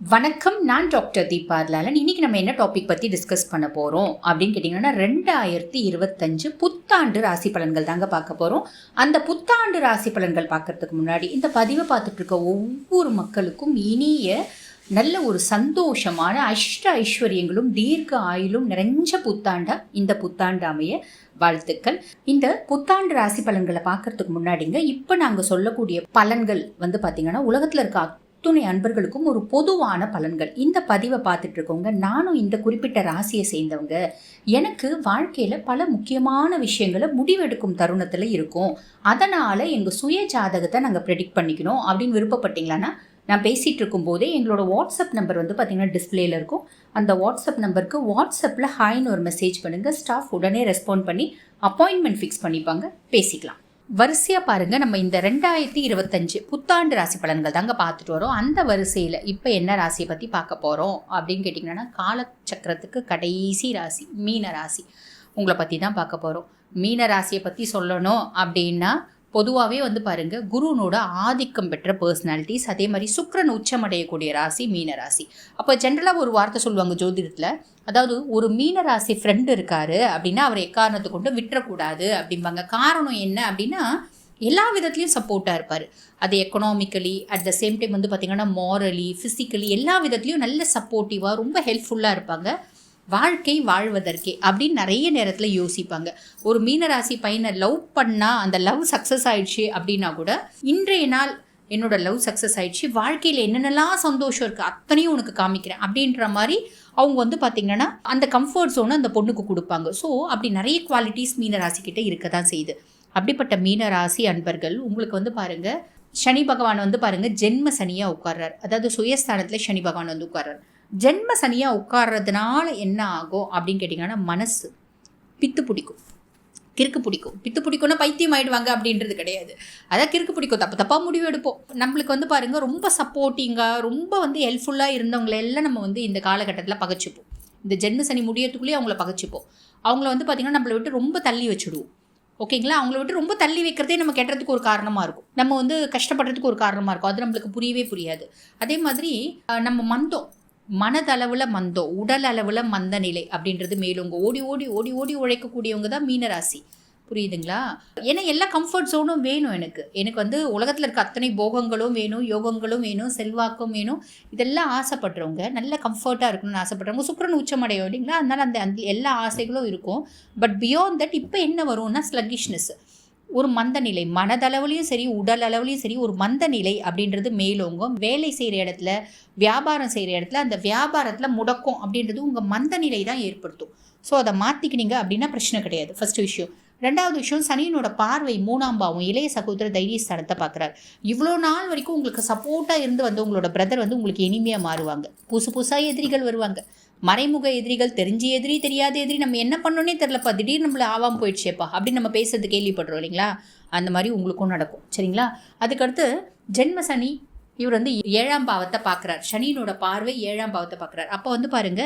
வணக்கம் நான் டாக்டர் தீபா லாலன் இன்னைக்கு நம்ம என்ன டாபிக் பற்றி டிஸ்கஸ் பண்ண போகிறோம் அப்படின்னு கேட்டிங்கன்னா ரெண்டாயிரத்தி இருபத்தஞ்சு புத்தாண்டு ராசி பலன்கள் தாங்க பார்க்க போகிறோம் அந்த புத்தாண்டு ராசி பலன்கள் பார்க்கறதுக்கு முன்னாடி இந்த பதிவை பார்த்துட்டு இருக்க ஒவ்வொரு மக்களுக்கும் இனிய நல்ல ஒரு சந்தோஷமான அஷ்ட ஐஸ்வர்யங்களும் தீர்க்க ஆயுளும் நிறைஞ்ச புத்தாண்டா இந்த புத்தாண்டு அமைய வாழ்த்துக்கள். இந்த புத்தாண்டு ராசி பலன்களை பார்க்கறதுக்கு முன்னாடிங்க இப்போ நாங்கள் சொல்லக்கூடிய பலன்கள் வந்து பார்த்தீங்கன்னா உலகத்தில் இருக்க அத்துணை அன்பர்களுக்கும் ஒரு பொதுவான பலன்கள். இந்த பதிவை பார்த்துட்டு இருக்கவங்க நானும் இந்த குறிப்பிட்ட ராசியை சேர்ந்தவங்க எனக்கு வாழ்க்கையில் பல முக்கியமான விஷயங்களை முடிவெடுக்கும் தருணத்தில் இருக்கும். அதனால் எங்கள் சுய ஜாதகத்தை நாங்கள் ப்ரெடிக்ட் பண்ணிக்கணும் அப்படின்னு விருப்பப்பட்டீங்களான்னா நான் பேசிகிட்டு இருக்கும்போதே எங்களோட வாட்ஸ்அப் நம்பர் வந்து பார்த்திங்கன்னா டிஸ்பிளேல இருக்கும். அந்த வாட்ஸ்அப் நம்பருக்கு வாட்ஸ்அப்பில் ஹாய்னு ஒரு மெசேஜ் பண்ணுங்கள் ஸ்டாஃப் உடனே ரெஸ்பாண்ட் பண்ணி அப்பாயின்மெண்ட் ஃபிக்ஸ் பண்ணிப்பாங்க. பேசிக்கலாம். வரிசையாக பாருங்கள் நம்ம இந்த ரெண்டாயிரத்தி இருபத்தஞ்சு புத்தாண்டு ராசி பலன்கள் தாங்க பார்த்துட்டு வரோம். அந்த வரிசையில் இப்போ என்ன ராசியை பற்றி பார்க்க போகிறோம் அப்படின்னு கேட்டிங்கன்னா காலச்சக்கரத்துக்கு கடைசி ராசி மீன ராசி. உங்களை பற்றி தான் பார்க்க போகிறோம் மீன ராசியை பற்றி சொல்லணும் அப்படின்னா பொதுவாகவே வந்து பாருங்க குருனோட ஆதிக்கம் பெற்ற பர்சனாலிட்டிஸ் அதே மாதிரி சுக்கரன் உச்சமடையக்கூடிய ராசி மீன ராசி. அப்போ ஜென்ரலாக ஒரு வார்த்தை சொல்லுவாங்க ஜோதிடத்தில். அதாவது ஒரு மீன ராசி ஃப்ரெண்டு இருக்காரு அப்படின்னா அவரை எக்காரணத்தை கொண்டு விட்டுறக்கூடாது அப்படிம்பாங்க. காரணம் என்ன அப்படின்னா எல்லா விதத்துலையும் சப்போர்ட்டாக இருப்பார். அது economically at the same time வந்து பார்த்திங்கன்னா மாரலி ஃபிசிக்கலி எல்லா விதத்துலையும் நல்ல சப்போர்ட்டிவாக ரொம்ப ஹெல்ப்ஃபுல்லாக இருப்பாங்க. வாழ்க்கை வாழ்வதற்கே அப்படின்னு நிறைய நேரத்தில் யோசிப்பாங்க. ஒரு மீனராசி பையனை லவ் பண்ணால் அந்த லவ் சக்ஸஸ் ஆயிடுச்சு அப்படின்னா கூட இன்றைய நாள் என்னோட லவ் சக்ஸஸ் ஆயிடுச்சு வாழ்க்கையில் என்னென்னலாம் சந்தோஷம் இருக்குது அத்தனையும் உனக்கு காமிக்கிறேன் அப்படின்ற மாதிரி அவங்க வந்து பார்த்திங்கன்னா அந்த கம்ஃபர்ட் ஜோனை அந்த பொண்ணுக்கு கொடுப்பாங்க. ஸோ அப்படி நிறைய குவாலிட்டிஸ் மீனராசிக்கிட்ட இருக்க தான் செய்யுது. அப்படிப்பட்ட மீனராசி அன்பர்கள் உங்களுக்கு வந்து பாருங்கள் சனி பகவான் வந்து பாருங்கள் ஜென்ம சனியாக உட்கார்றார். அதாவது சுயஸ்தானத்தில் சனி பகவான் வந்து உட்கார்றார். ஜென்ம சனியாக உட்கார்றதுனால என்ன ஆகும் அப்படின்னு கேட்டிங்கன்னா மனசு பித்து பிடிக்கும். கிறுக்கு பிடிக்கும். பித்து பிடிக்கும்னா பைத்தியம் ஆயிடுவாங்க அப்படின்றது கிடையாது. அதான் கிறுக்கு பிடிக்கும். தப்பு தப்பாக முடிவு எடுப்போம். நம்மளுக்கு வந்து பாருங்கள் ரொம்ப சப்போர்ட்டிங்காக ரொம்ப வந்து ஹெல்ப்ஃபுல்லாக இருந்தவங்கள எல்லாம் நம்ம வந்து இந்த காலகட்டத்தில் பகச்சிப்போம். இந்த ஜென்ம சனி முடியறதுக்குள்ளேயே அவங்கள பகச்சிப்போம். அவங்கள வந்து பார்த்திங்கன்னா நம்மளை விட்டு ரொம்ப தள்ளி வச்சுடுவோம். ஓகேங்களா? அவங்கள விட்டு ரொம்ப தள்ளி வைக்கிறதே நம்ம கெட்டதுக்கு ஒரு காரணமாக இருக்கும். நம்ம வந்து கஷ்டப்படுறதுக்கு ஒரு காரணமாக இருக்கும். அது நம்மளுக்கு புரியவே புரியாது. அதே மாதிரி நம்ம மந்தம். மனதளவில் மந்தம் உடல் அளவில் மந்த நிலை அப்படின்றது மேலுங்க ஓடி ஓடி ஓடி ஓடி உழைக்கக்கூடியவங்க தான் மீனராசி. புரியுதுங்களா? ஏன்னா எல்லா கம்ஃபர்ட் ஜோனும் வேணும் எனக்கு. எனக்கு வந்து உலகத்தில் இருக்க அத்தனை போகங்களும் வேணும் யோகங்களும் வேணும் செல்வாக்கும் வேணும். இதெல்லாம் ஆசைப்படுறவங்க நல்ல கம்ஃபர்ட்டாக இருக்கணும்னு ஆசைப்படுறவங்க சுக்கரன் உச்சமடையும் இல்லைங்களா? அதனால் அந்த அந்த எல்லா ஆசைகளும் இருக்கும். பட் பியாண்ட் தட் இப்போ என்ன வரும்னா ஸ்லக்கிஷ்னஸ் ஒரு மந்த நிலை மனதளவுலையும் சரி உடல் அளவுலையும் சரி ஒரு மந்த நிலை அப்படின்றது மேலோங்கும். வேலை செய்கிற இடத்துல வியாபாரம் செய்கிற இடத்துல அந்த வியாபாரத்தில் முடக்கம் அப்படின்றது உங்கள் மந்த நிலை தான் ஏற்படுத்தும். ஸோ அதை மாற்றிக்கினீங்க அப்படின்னா பிரச்சனை கிடையாது. ஃபஸ்ட்டு விஷயம். ரெண்டாவது விஷயம் சனியனோட பார்வை மூணாம் பாவம் இளைய சகோதர தைரியஸ்தானத்தை பார்க்குறாரு. இவ்வளோ நாள் வரைக்கும் உங்களுக்கு சப்போர்ட்டாக இருந்து வந்து உங்களோட பிரதர் வந்து உங்களுக்கு இனிமையாக மாறுவாங்க. புதுசு புதுசாக எதிரிகள் வருவாங்க. மறைமுக எதிரிகள் தெரிஞ்ச எதிரி தெரியாத எதிரி நம்ம என்ன பண்ணோன்னே தெரிலப்பா திடீர்னு நம்மள ஆவாம் போயிடுச்சேப்பா அப்படின்னு நம்ம பேசுறது கேள்விப்படுறோம் இல்லைங்களா? அந்த மாதிரி உங்களுக்கும் நடக்கும் சரிங்களா? அதுக்கடுத்து ஜென்ம சனி இவர் வந்து ஏழாம் பாவத்தை பார்க்குறார். சனியினோட பார்வை ஏழாம் பாவத்தை பார்க்குறார். அப்போ வந்து பாருங்க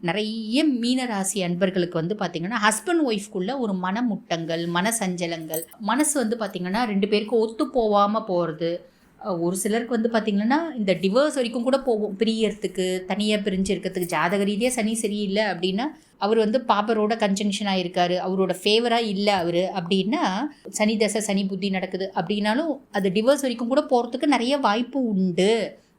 நிறைய மீனராசி அன்பர்களுக்கு வந்து பார்த்தீங்கன்னா ஹஸ்பண்ட் ஒய்ஃப்குள்ளே ஒரு மனமுட்டங்கள் மனசஞ்சலங்கள் மனசு வந்து பார்த்திங்கன்னா ரெண்டு பேருக்கும் ஒத்து போகாமல் போகிறது ஒரு சிலருக்கு வந்து பார்த்திங்கன்னா இந்த டிவோர்ஸ் வரைக்கும் கூட போகும். பிரியறதுக்கு தனியாக பிரிஞ்சு இருக்கிறதுக்கு ஜாதக ரீதியாக சனி சரியில்லை அப்படின்னா அவர் வந்து பாப்பரோட கன்ஜங்ஷன் ஆகிருக்காரு அவரோட ஃபேவராக இல்லை அவர் அப்படின்னா சனி தசை சனி புத்தி நடக்குது அப்படின்னாலும் அது டிவோர்ஸ் வரைக்கும் கூட போகிறதுக்கு நிறைய வாய்ப்பு உண்டு.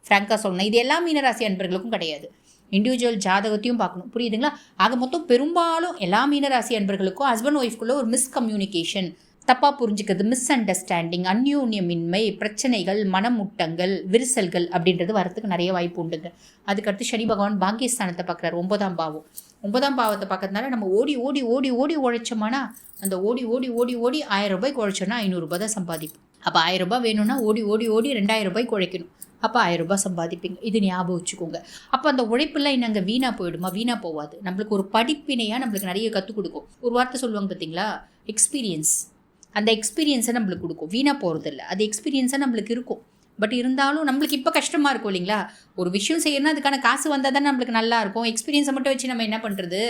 ஃப்ராங்காக சொல்லணும். இது எல்லா மீனராசி அன்பர்களுக்கும் கிடையாது. இண்டிவிஜுவல் ஜாதகத்தையும் பார்க்கணும். புரியுதுங்களா? ஆக மொத்தம் பெரும்பாலும் எல்லா மீனராசி அன்பர்களுக்கும் ஹஸ்பண்ட் ஒய்ஃப்குள்ளே ஒரு மிஸ்கம்யூனிகேஷன் தப்பாக புரிஞ்சுக்கிறது மிஸ் அண்டர்ஸ்டாண்டிங் அந்யூன்யமின்மை பிரச்சனைகள் மனமுட்டங்கள் விரிசல்கள் அப்படின்றது வரத்துக்கு நிறைய வாய்ப்பு உண்டுங்க. அதுக்கடுத்து சனி பகவான் பாக்கியஸ்தானத்தை பார்க்குறாரு ஒன்பதாம் பாவம். ஒன்பதாம் பாவத்தை பார்க்கறதுனால நம்ம ஓடி ஓடி ஓடி ஓடி உழைச்சோமானா அந்த ஓடி ஓடி ஓடி ஓடி ஆயிரம் ரூபாய்க்கு உழைச்சோன்னா ஐநூறுரூபா தான் சம்பாதிப்போம். அப்போ ஆயிரம் ரூபாய் வேணும்னா ஓடி ஓடி ஓடி ரெண்டாயிரம் ரூபாய்க்கு உழைக்கணும் அப்போ ஆயிரம் ரூபாய் சம்பாதிப்பீங்க. இது ஞாபகம் வச்சுக்கோங்க. அப்போ அந்த உழைப்பெல்லாம் என்னங்க? வீணாக போயிடுமா? வீணாக போகாது நம்மளுக்கு ஒரு படிப்பினையாக நம்மளுக்கு நிறைய கற்றுக் கொடுக்கும். ஒரு வார்த்தை சொல்லுவாங்க பார்த்தீங்களா எக்ஸ்பீரியன்ஸ் அந்த எக்ஸ்பீரியன்ஸை நம்மளுக்கு கொடுக்கும். வீணாக போகிறதில்ல அது எக்ஸ்பீரியன்ஸாக நம்மளுக்கு இருக்கும். பட் இருந்தாலும் நம்மளுக்கு இப்போ கஷ்டமாக இருக்கும் இல்லைங்களா? ஒரு விஷயம் செய்யணும்னா அதுக்கான காசு வந்தால் தானே நம்மளுக்கு நல்லா இருக்கும். எக்ஸ்பீரியன்ஸை மட்டும் வச்சு நம்ம என்ன பண்ணுறது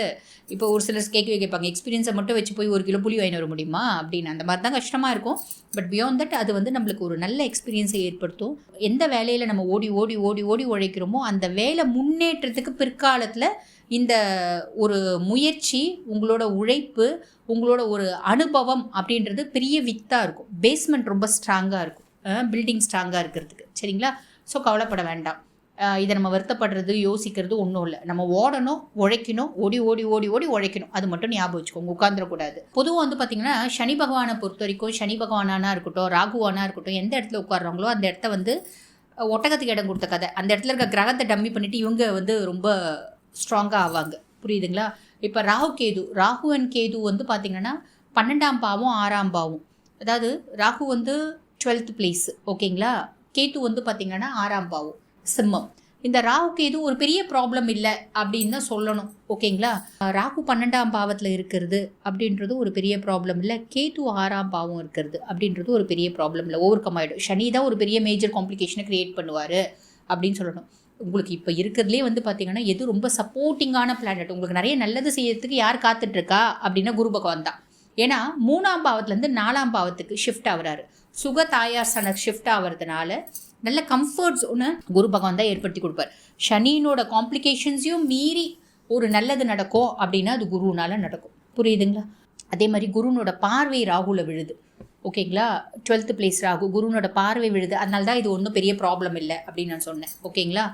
இப்போ ஒரு சிலர் கேட்கவே கேட்பாங்க எக்ஸ்பீரியன்ஸை மட்டும் வச்சு போய் ஒரு கிலோ புளி வாங்கி வர முடியுமா? அப்படின்னு. அந்த மாதிரி தான் கஷ்டமாக இருக்கும். பட் பியாண்ட் தட் அது வந்து நம்மளுக்கு ஒரு நல்ல எக்ஸ்பீரியன்ஸை ஏற்படுத்தும். எந்த வேலையில் நம்ம ஓடி ஓடி ஓடி ஓடி உழைக்கிறோமோ அந்த வேலை முன்னேற்றத்துக்கு பிற்காலத்தில் இந்த ஒரு முயற்சி உங்களோட உழைப்பு உங்களோட ஒரு அனுபவம் அப்படின்றது பெரிய வித்தாக இருக்கும். பேஸ்மெண்ட் ரொம்ப ஸ்ட்ராங்காக இருக்கும். பில்டிங் ஸ்ட்ராங்காக இருக்கிறதுக்கு. சரிங்களா? ஸோ கவலைப்பட வேண்டாம். இதை நம்ம வருத்தப்படுறது யோசிக்கிறது ஒன்றும் இல்லை. நம்ம ஓடணும் உழைக்கணும் ஓடி ஓடி ஓடி ஓடி உழைக்கணும். அது மட்டும் ஞாபகம் வச்சுக்கோங்க உட்காந்துடக்கூடாது பொதுவாக வந்து பார்த்திங்கன்னா சனி பகவானை பொறுத்த வரைக்கும் சனி பகவானானா இருக்கட்டும் ராகுவானா இருக்கட்டும் எந்த இடத்துல உட்காடுறாங்களோ அந்த இடத்த வந்து ஒட்டகத்துக்கு இடம் கொடுத்த கதை. அந்த இடத்துல இருக்க கிரகத்தை டம்மி பண்ணிவிட்டு இவங்க வந்து ரொம்ப ஸ்ட்ராங்காக ஆவாங்க. புரியுதுங்களா? இப்போ ராகு கேது ராகு அண்ட் கேது வந்து பார்த்திங்கன்னா பன்னெண்டாம் பாவம் ஆறாம் பாவம். அதாவது ராகு வந்து டுவெல்த் பிளேஸ் ஓகேங்களா? கேத்து வந்து பார்த்திங்கன்னா ஆறாம் பாவம் சிம்மம். இந்த ராகுக்கு கேது ஒரு பெரிய ப்ராப்ளம் இல்லை அப்படின்னு தான் சொல்லணும் ஓகேங்களா? ராகு பன்னெண்டாம் பாவத்தில் இருக்கிறது அப்படின்றது ஒரு பெரிய ப்ராப்ளம் இல்லை கேது ஆறாம் பாவம் இருக்கிறது அப்படின்றது ஒரு பெரிய ப்ராப்ளம் இல்லை. ஓவர் கம் ஆகிடும் சனி தான் ஒரு பெரிய மேஜர் காம்ப்ளிகேஷனை க்ரியேட் பண்ணுவார் அப்படின்னு சொல்லணும். உங்களுக்கு இப்போ இருக்கிறதுலே வந்து பார்த்தீங்கன்னா எது ரொம்ப சப்போர்ட்டிங்கான பிளானட் உங்களுக்கு நிறைய நல்லது செய்யறதுக்கு யார் காத்துட்ருக்கா அப்படின்னா குரு பகவான் தான். ஏன்னா மூணாம் பாவத்துலேருந்து நாலாம் பாவத்துக்கு ஷிஃப்ட் ஆகுறாரு. சுக தாயாசன ஷிஃப்ட் ஆகிறதுனால நல்ல கம்ஃபர்ட்ஸ் ஒன்று குரு பகவான் தான் ஏற்படுத்தி கொடுப்பார். சனியினோட காம்ப்ளிகேஷன்ஸையும் மீறி ஒரு நல்லது நடக்கும் அப்படின்னா அது குருனால நடக்கும். புரியுதுங்களா? அதே மாதிரி குருனோட பார்வை ராகுல விழுது. ஓகேங்களா? டுவெல்த்து பிளேஸ் ராகு குருனோட பார்வை விழுது. அதனால தான் இது ஒன்றும் பெரிய ப்ராப்ளம் இல்லை அப்படின்னு நான் சொன்னேன். ஓகேங்களா?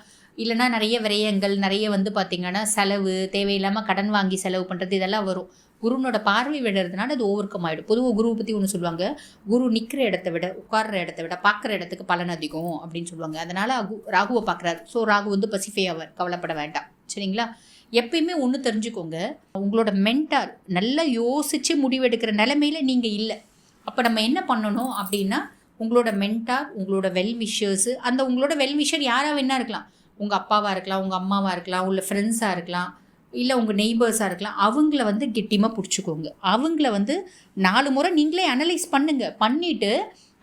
இல்லைனா நிறைய விரயங்கள் நிறைய வந்து பார்த்திங்கன்னா செலவு தேவையில்லாமல் கடன் வாங்கி செலவு பண்ணுறது இதெல்லாம் வரும். குருனோட பார்வை விடுறதுனால அது ஓவர் கம் ஆகிடும் பொதுவாக குருவை பற்றி ஒன்று சொல்லுவாங்க. குரு நிற்கிற இடத்த விட உட்கார்ற இடத்த விட பார்க்குற இடத்துக்கு பலன் அதிகம் அப்படின்னு சொல்லுவாங்க. அதனால் அகு ராகுவை பார்க்குறாரு. ஸோ ராகு வந்து பசிஃபை ஆவார். கவலைப்பட வேண்டாம். சரிங்களா? எப்பயுமே ஒன்று தெரிஞ்சுக்கோங்க. உங்களோட மென்டார் நல்லா யோசித்து முடிவெடுக்கிற நிலைமையில நீங்கள் இல்லை. அப்போ நம்ம என்ன பண்ணணும் அப்படின்னா உங்களோட மென்டார் உங்களோட வெல் விஷர்ஸு அந்த உங்களோட வெல் விஷர் யாராக வேணா இருக்கலாம். உங்கள் அப்பாவாக இருக்கலாம் உங்கள் அம்மாவாக இருக்கலாம் உள்ள ஃப்ரெண்ட்ஸாக இருக்கலாம். இல்லை உங்கள் நெய்பர்ஸாக இருக்கலாம் அவங்கள வந்து கெட்டியமாக பிடிச்சிக்கோங்க. அவங்கள வந்து நாலு முறை நீங்களே அனலைஸ் பண்ணுங்கள் பண்ணிவிட்டு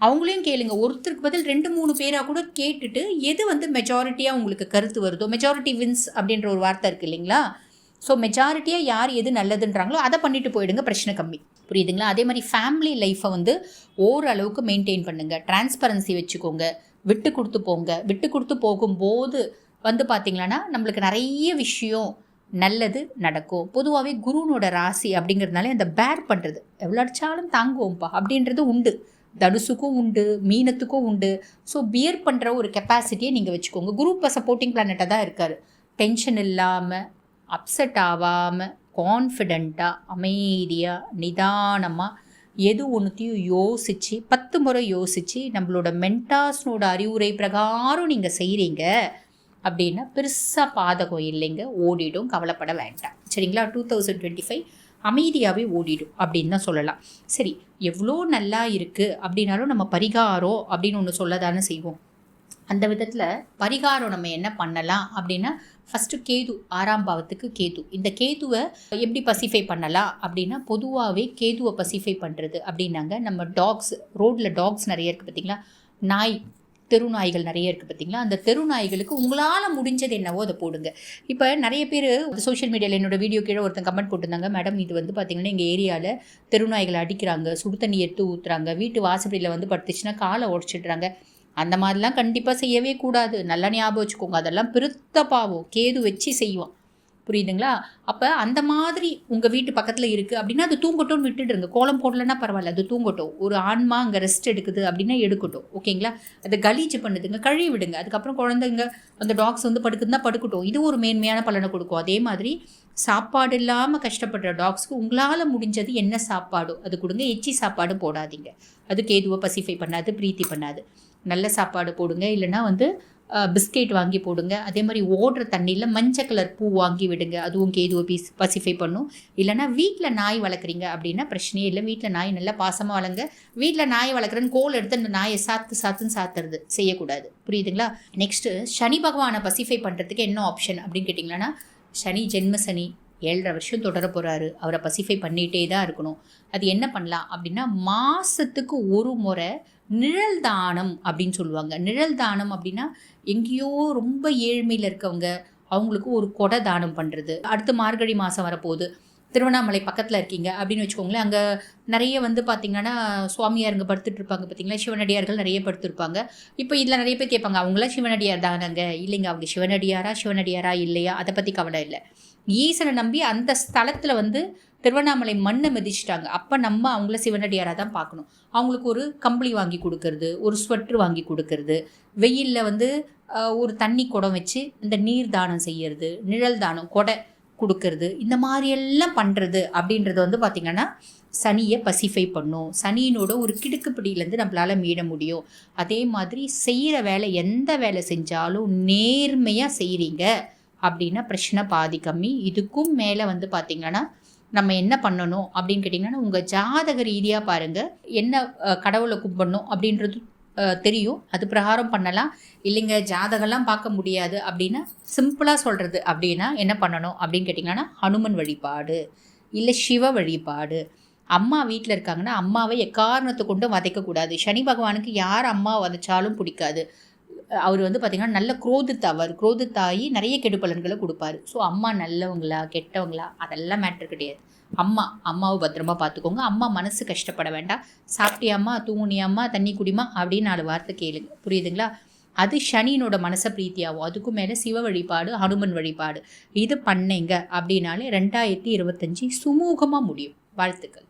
அவங்களையும் கேளுங்க. ஒருத்தருக்கு பதில் ரெண்டு மூணு பேராக கூட கேட்டுட்டு எது வந்து மெஜாரிட்டியாக உங்களுக்கு கருத்து வருதோ மெஜாரிட்டி வின்ஸ் அப்படின்ற ஒரு வார்த்தை இருக்குது இல்லைங்களா? ஸோ மெஜாரிட்டியாக யார் எது நல்லதுன்றாங்களோ அதை பண்ணிட்டு போயிடுங்க. பிரச்சனை கம்மி. புரியுதுங்களா? அதே மாதிரி ஃபேமிலி லைஃப்பை வந்து ஓரளவுக்கு மெயின்டைன் பண்ணுங்கள் டிரான்ஸ்பரன்சி வச்சுக்கோங்க. விட்டு கொடுத்து போங்க. விட்டு கொடுத்து போகும்போது வந்து பார்த்தீங்கன்னா நம்மளுக்கு நிறைய விஷயம் நல்லது நடக்கும். பொதுவாகவே குருனோட ராசி அப்படிங்கிறதுனால அந்த பேர் பண்ணுறது எவ்வளோ அடிச்சாலும் தாங்குவோம்ப்பா அப்படின்றது உண்டு. தனுசுக்கும் உண்டு மீனத்துக்கும் உண்டு. ஸோ பியர் பண்ணுற ஒரு கெப்பாசிட்டியை நீங்கள் வச்சுக்கோங்க. குரு இப்போ சப்போர்ட்டிங் பிளானட்டாக தான் இருக்கார். டென்ஷன் இல்லாமல் அப்செட் ஆகாமல் கான்ஃபிடெண்ட்டாக அமைதியாக நிதானமாக எது ஒன்றுத்தையும் யோசித்து பத்து முறை யோசித்து நம்மளோட மென்டாஸ்னோட அறிவுரை பிரகாரம் நீங்கள் செய்கிறீங்க அப்படின்னா பெருசாக பாதகம் இல்லைங்க. ஓடிடும். கவலைப்பட வேண்டாம். சரிங்களா? டூ தௌசண்ட் டுவெண்ட்டி ஃபைவ் அமைதியாகவே ஓடிடும் அப்படின்னு தான் சொல்லலாம். சரி எவ்வளோ நல்லா இருக்குது அப்படின்னாலும் நம்ம பரிகாரம் அப்படின்னு ஒன்று சொல்ல தானே செய்வோம். அந்த விதத்தில் பரிகாரம் நம்ம என்ன பண்ணலாம் அப்படின்னா ஃபஸ்ட்டு கேது ஆறாம் பாவத்துக்கு கேது. இந்த கேதுவை எப்படி பசிஃபை பண்ணலாம் அப்படின்னா பொதுவாகவே கேதுவை பசிஃபை பண்ணுறது அப்படின்னாங்க. நம்ம டாக்ஸ் ரோட்டில் டாக்ஸ் நிறைய இருக்குது பார்த்தீங்களா? நாய் தெரு நாய்கள் நிறைய இருக்குது பார்த்தீங்களா? அந்த தெரு நாய்களுக்கு உங்களால் முடிஞ்சது என்னவோ அதை போடுங்க. இப்போ நிறைய பேர் சோஷியல் மீடியாவில் என்னோடய வீடியோ கீழே ஒருத்தன் கமெண்ட் போட்டிருந்தாங்க. மேடம் இது வந்து பார்த்தீங்கன்னா எங்கள் ஏரியாவில் தெரு நாய்களை அடிக்கிறாங்க சுடு தண்ணி எடுத்து ஊற்றுறாங்க வீட்டு வாசப்படியில் வந்து படுத்துச்சுன்னா காலை உடச்சிடுறாங்க. அந்த மாதிரிலாம் கண்டிப்பாக செய்யவே கூடாது. நல்லா ஞாபகம் வச்சுக்கோங்க. அதெல்லாம் பெருத்த பாவம். கேது வச்சு செய்வோம் புரியுதுங்களா? அப்போ அந்த மாதிரி உங்கள் வீட்டு பக்கத்தில் இருக்குது அப்படின்னா அது தூங்கட்டும்னு விட்டுடுங்க. கோலம் போடலைன்னா பரவாயில்ல அது தூங்கட்டும். ஒரு ஆன்மா அங்கே ரெஸ்ட் எடுக்குது அப்படின்னா எடுக்கட்டும். ஓகேங்களா? அதை கலீஜ் பண்ணுதுங்க கழுவி விடுங்க. அதுக்கப்புறம் குழந்தைங்க அந்த டாக்ஸ் வந்து படுக்குதுன்னா படுக்கட்டும். இது ஒரு மேன்மையான பலனை கொடுக்கும். அதே மாதிரி சாப்பாடு இல்லாமல் கஷ்டப்படுற டாக்ஸ்க்கு உங்களால் முடிஞ்சது என்ன சாப்பாடோ? அது கொடுங்க. எச்சி சாப்பாடு போடாதீங்க. அதுக்கு எதுவோ பசிஃபை பண்ணாது பிரீத்தி பண்ணாது. நல்ல சாப்பாடு போடுங்க. இல்லைன்னா வந்து பிஸ்கெட் வாங்கி போடுங்க. அதே மாதிரி ஓடுற தண்ணியில் மஞ்சள் கலர் பூ வாங்கி விடுங்க. அதுவும் கேதுவை பீஸ் பசிஃபை பண்ணும். இல்லைனா வீட்டில் நாய் வளர்க்குறீங்க அப்படின்னா பிரச்சனையே இல்லை. வீட்டில் நாய் நல்லா பாசமாக வளங்க வீட்டில் நாய் வளர்க்குறேன்னு கோல் எடுத்து அந்த நாயை சாத்து சாத்துன்னு சாத்துறது செய்யக்கூடாது. புரியுதுங்களா? நெக்ஸ்ட்டு சனி பகவானை பசிஃபை பண்ணுறதுக்கு என்ன ஆப்ஷன் அப்படின்னு கேட்டிங்கன்னா சனி ஜென்ம சனி ஏழரை வருஷம் தொடர போகிறாரு அவரை பசிஃபை பண்ணிகிட்டே தான் இருக்கணும். அது என்ன பண்ணலாம் அப்படின்னா மாதத்துக்கு ஒரு முறை நிழல் தானம் அப்படின்னு சொல்லுவாங்க. நிழல் தானம் அப்படின்னா எங்கேயோ ரொம்ப ஏழ்மையில் இருக்கவங்க அவங்களுக்கு ஒரு கொடை தானம் பண்ணுறது அடுத்து மார்கழி மாதம் வரப்போகுது. திருவண்ணாமலை பக்கத்தில் இருக்கீங்க அப்படின்னு வச்சுக்கோங்களேன். அங்கே நிறைய வந்து பார்த்திங்கன்னா சுவாமியாருங்க படுத்துட்டு இருப்பாங்க பார்த்தீங்களா சிவனடியார்கள் நிறைய படுத்திருப்பாங்க. இப்போ இதில் நிறைய பேர் கேட்பாங்க அவங்களாம் சிவனடியார் தானங்க? இல்லைங்க அவங்க சிவனடியாரா சிவனடியாரா இல்லையா? அதை பற்றி கவலை இல்லை. ஈசனை நம்பி அந்த ஸ்தலத்தில் வந்து திருவண்ணாமலை மண்ணை மிதிச்சிட்டாங்க. அப்போ நம்ம அவங்கள சிவனடியாராக தான் பார்க்கணும். அவங்களுக்கு ஒரு கம்பளி வாங்கி கொடுக்கறது ஒரு ஸ்வெட்ரு வாங்கி கொடுக்கறது வெயிலில் வந்து ஒரு தண்ணி குடம் வச்சு இந்த நீர் தானம் செய்யறது நிழல் தானம் கொடை கொடுக்கறது இந்த மாதிரியெல்லாம் பண்ணுறது அப்படின்றது வந்து பார்த்திங்கன்னா சனியை பசிஃபை பண்ணும். சனியினோட ஒரு கிடுக்குப்பிடியிலேருந்து நம்மளால் மீட முடியும். அதே மாதிரி செய்கிற வேலை எந்த வேலை செஞ்சாலும் நேர்மையாக செய்கிறீங்க அப்படின்னா பிரச்சனை பாதி கம்மி. இதுக்கும் மேலே வந்து பார்த்திங்கன்னா நம்ம என்ன பண்ணணும் அப்படின்னு கேட்டிங்கன்னா உங்கள் ஜாதக ரீதியாக பாருங்கள் என்ன கடவுளை கும்பிடணும் அப்படின்றது தெரியும். அது பிரகாரம் பண்ணலாம். இல்லைங்க ஜாதகம்லாம் பார்க்க முடியாது அப்படின்னா சிம்பிளாக சொல்கிறது அப்படின்னா என்ன பண்ணணும் அப்படின்னு கேட்டிங்கன்னா ஹனுமன் வழிபாடு இல்லை சிவ வழிபாடு. அம்மா வீட்டில் இருக்காங்கன்னா அம்மாவை எக்காரணத்தை கொண்டும் வதைக்கக்கூடாது. சனி பகவானுக்கு யார் அம்மா வதைச்சாலும் பிடிக்காது. அவர் வந்து பார்த்திங்கன்னா நல்ல குரோதித்தாவார் குரோதித்தாயி நிறைய கெடுபலன்களை கொடுப்பாரு. ஸோ அம்மா நல்லவங்களா கெட்டவங்களா? அதெல்லாம் மேட்ரு கிடையாது. அம்மா அம்மாவை பத்திரமா பார்த்துக்கோங்க அம்மா மனசு கஷ்டப்பட வேண்டாம். சாப்பிட்டியாம்மா தூங்குனியாம்மா தண்ணி குடிமா அப்படின்னு நாலு வார்த்தை கேளுங்க. புரியுதுங்களா? அது சனியினோட மனசை பிரீத்தியாகும். அதுக்கும் மேலே சிவ வழிபாடு ஹனுமன் வழிபாடு. இது பண்ணீங்க அப்படின்னாலே ரெண்டாயிரத்தி இருபத்தஞ்சி சுமூகமாக முடியும். வாழ்த்துக்கள்.